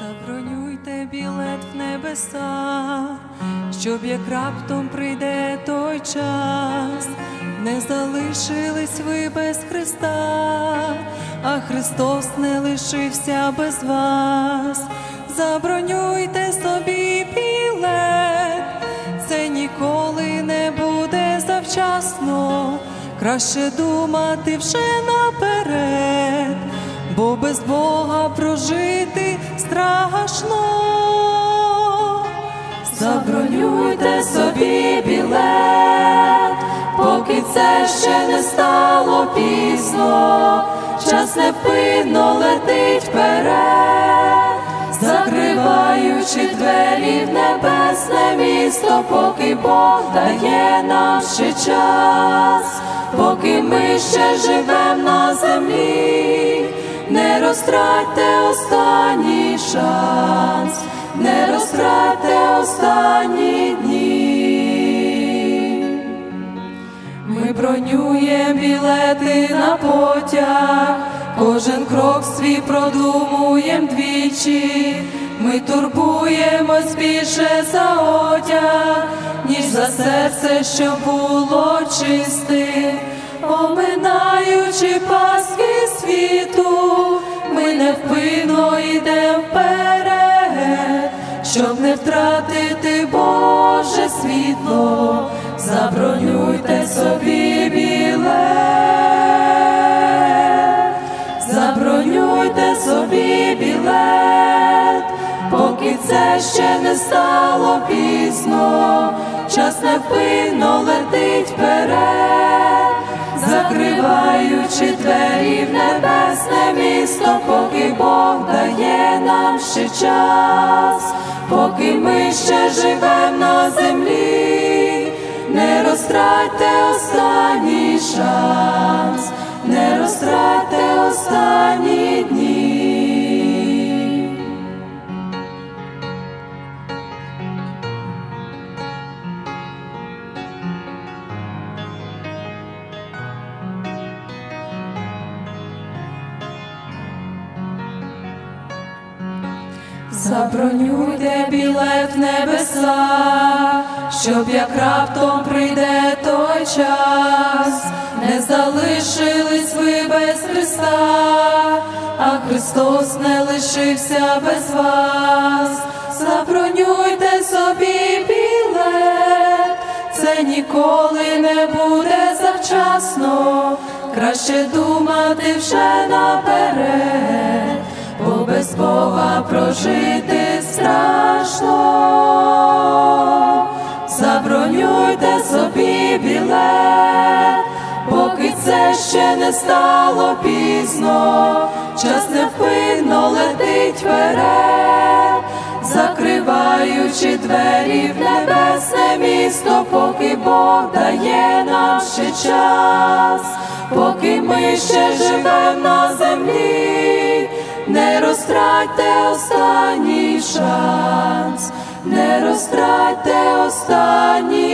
Забронюйте білет в небеса, щоб як раптом прийде той час, не залишились ви без Христа, а Христос не лишився без вас. Забронюйте собі білет, це ніколи не буде завчасно. Краще думати вже наперед, бо без Бога прожити страшно. Забронюйте собі білет, поки це ще не стало пізно, час невпинно летить вперед, закриваючи двері в небесне місто, поки Бог дає нам ще час, поки ми ще живем на землі, не розтратьте шанс, не розтратьте останні дні. Ми бронюємо білети на потяг, кожен крок свій продумуєм двічі. Ми турбуємось більше за одяг, ніж за серце, що було чисте, оминаючи паски світу, втратити Боже світло, забронюйте собі білет, забронюйте собі білет, поки це ще не стало пізно, час невпинно летить вперед, закриваючи двері в небесне місто, поки Бог нам ще час, поки ми ще живем на землі, не розтратьте останній шанс, не розтратьте останні Забронюйте білет в небеса, щоб як раптом прийде той час, не залишились ви без Христа, а Христос не лишився без вас. Забронюйте собі білет, це ніколи не буде завчасно, краще думати вже наперед прожити страшно. Забронюйте собі білет, поки це ще не стало пізно, час невпинно летить вперед, закриваючи двері в небесне місто, поки Бог дає нам ще час, поки ми ще живем на землі не розтратьте останній шанс, не розтратьте останні дні.